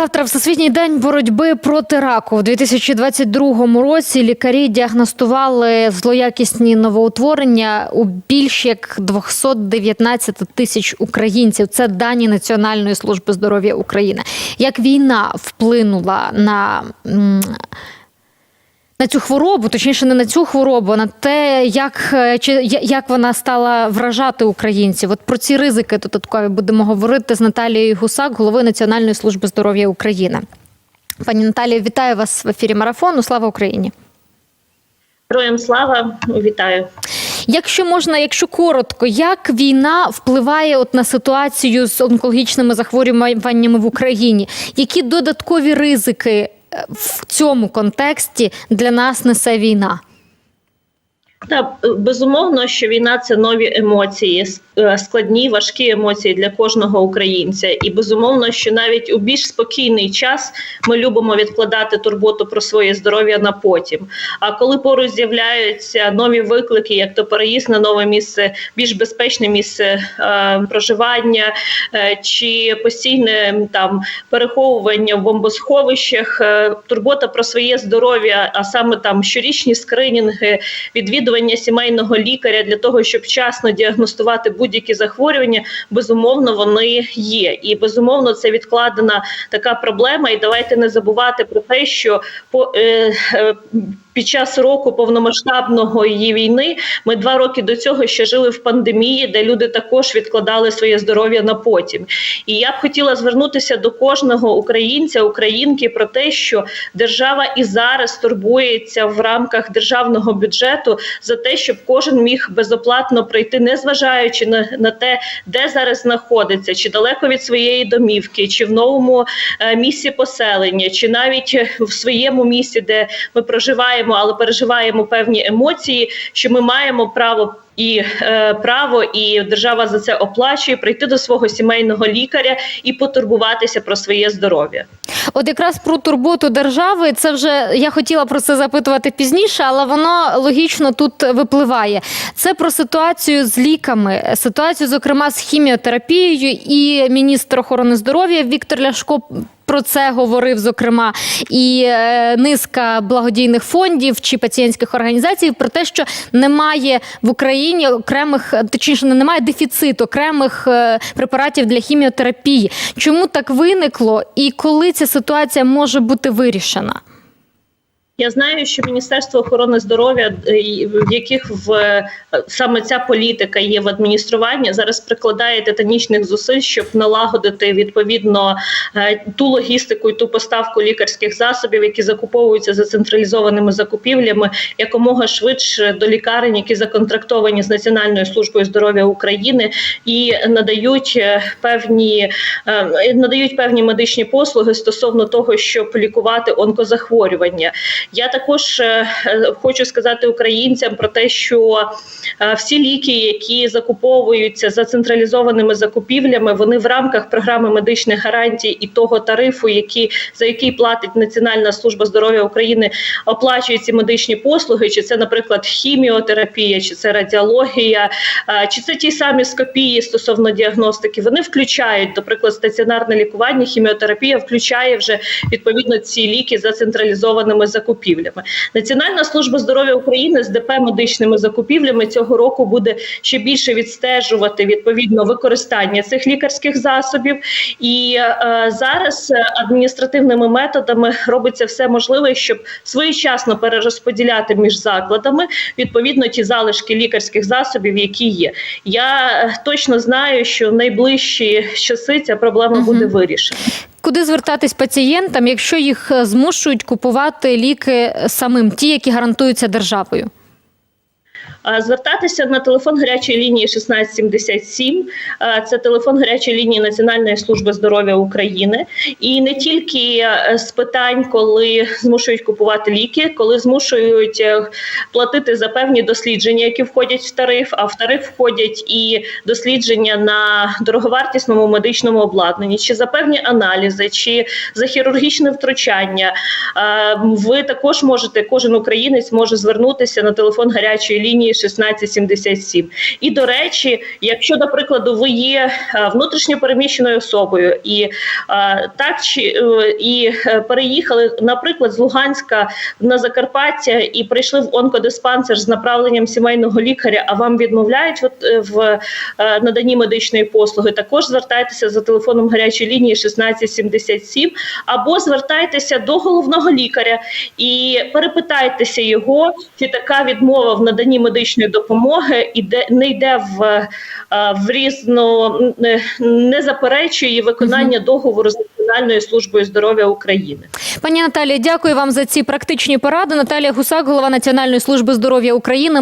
Завтра Всесвітній день боротьби проти раку. У 2022 році лікарі діагностували злоякісні новоутворення у більш як 219 тисяч українців. Це дані Національної служби здоров'я України. Як війна вплинула на на цю хворобу, точніше, не на цю хворобу, а на те, як, е, чи, як вона стала вражати українців. От про ці ризики додаткові будемо говорити з Наталією Гусак, головою Національної служби здоров'я України. Пані Наталія, вітаю вас в ефірі марафону. Слава Україні! Героям слава, вітаю. Якщо можна, якщо коротко, як війна впливає от на ситуацію з онкологічними захворюваннями в Україні? Які додаткові ризики в цьому контексті для нас несе війна? Та безумовно, що війна це нові емоції, е, складні, важкі емоції для кожного українця. І безумовно, що навіть у більш спокійний час ми любимо відкладати турботу про своє здоров'я на потім. А коли поруч з'являються нові виклики, як то переїзд на нове місце, більш безпечне місце е, проживання е, чи постійне там переховування в бомбосховищах, е, турбота про своє здоров'я, а саме там щорічні скринінги, відвідування сімейного лікаря для того, щоб вчасно діагностувати будь-які захворювання, безумовно, вони є. І безумовно, це відкладена така проблема. І давайте не забувати про те, що по е, е, під час року повномасштабного її війни ми два роки до цього ще жили в пандемії, де люди також відкладали своє здоров'я на потім. І я б хотіла звернутися до кожного українця, українки про те, що держава і зараз турбується в рамках державного бюджету за те, щоб кожен міг безоплатно пройти, незважаючи на, на те, де зараз знаходиться, чи далеко від своєї домівки, чи в новому е, місці поселення, чи навіть в своєму місці, де ми проживаємо, але переживаємо певні емоції, що ми маємо право. І е, право, і держава за це оплачує прийти до свого сімейного лікаря і потурбуватися про своє здоров'я. От якраз про турботу держави, це вже я хотіла про це запитувати пізніше, але воно логічно тут випливає. Це про ситуацію з ліками, ситуацію, зокрема, з хіміотерапією, і міністр охорони здоров'я Віктор Ляшко. Про це говорив зокрема і е, низка благодійних фондів чи пацієнтських організацій про те, що немає в Україні окремих, точніше, не немає дефіциту окремих е, препаратів для хіміотерапії. Чому так виникло, і коли ця ситуація може бути вирішена? Я знаю, що Міністерство охорони здоров'я, е, в яких в е, саме ця політика є в адмініструванні, зараз прикладає титанічних зусиль, щоб налагодити відповідно е, ту логістику і ту поставку лікарських засобів, які закуповуються за централізованими закупівлями, якомога швидше до лікарень, які законтрактовані з Національною службою здоров'я України, і надають певні надають певні медичні послуги стосовно того, щоб лікувати онкозахворювання. Я також е, е, хочу сказати українцям про те, що е, всі ліки, які закуповуються за централізованими закупівлями, вони в рамках програми медичних гарантій і того тарифу, які за який платить Національна служба здоров'я України, оплачують ці медичні послуги. Чи це, наприклад, хіміотерапія, чи це радіологія, чи це ті самі скопії стосовно діагностики. Вони включають, наприклад, стаціонарне лікування, хіміотерапія включає вже відповідно ці ліки за централізованими закупівлями. Національна служба здоров'я України з ДП медичними закупівлями цього року буде ще більше відстежувати відповідно використання цих лікарських засобів. І е, зараз е, адміністративними методами робиться все можливе, щоб своєчасно перерозподіляти між закладами відповідно ті залишки лікарських засобів, які є. Я е, точно знаю, що в найближчі часи ця проблема буде вирішена. Куди звертатись пацієнтам, якщо їх е, змушують купувати ліки самим, ті, які гарантуються державою? Звертатися на телефон гарячої лінії 1677. А, Це телефон гарячої лінії Національної служби здоров'я України. І не тільки е, з питань, коли змушують купувати ліки, коли змушують е, платити за певні дослідження, які входять в тариф. А в тариф входять і дослідження на дороговартісному медичному обладнанні, чи за певні аналізи, чи за хірургічне втручання. Ви також можете, кожен українець може звернутися на телефон гарячої лінії лінії 1677. І до речі, якщо до прикладу ви є е, внутрішньо переміщеною особою і е, так чи е, і переїхали, наприклад, з Луганська на Закарпаття і прийшли в онкодиспансер з направленням сімейного лікаря, а вам відмовляють в наданні медичної послуги, також звертайтеся за телефоном гарячої лінії 1677 або звертайтеся до головного лікаря і перепитайтеся його, чи така відмова в наданні медичної допомоги іде не йде в, е, в різну не, заперечує виконання договору з Національною службою здоров'я України. Пані Наталія, дякую вам за ці практичні поради. Наталія Гусак, голова Національної служби здоров'я України.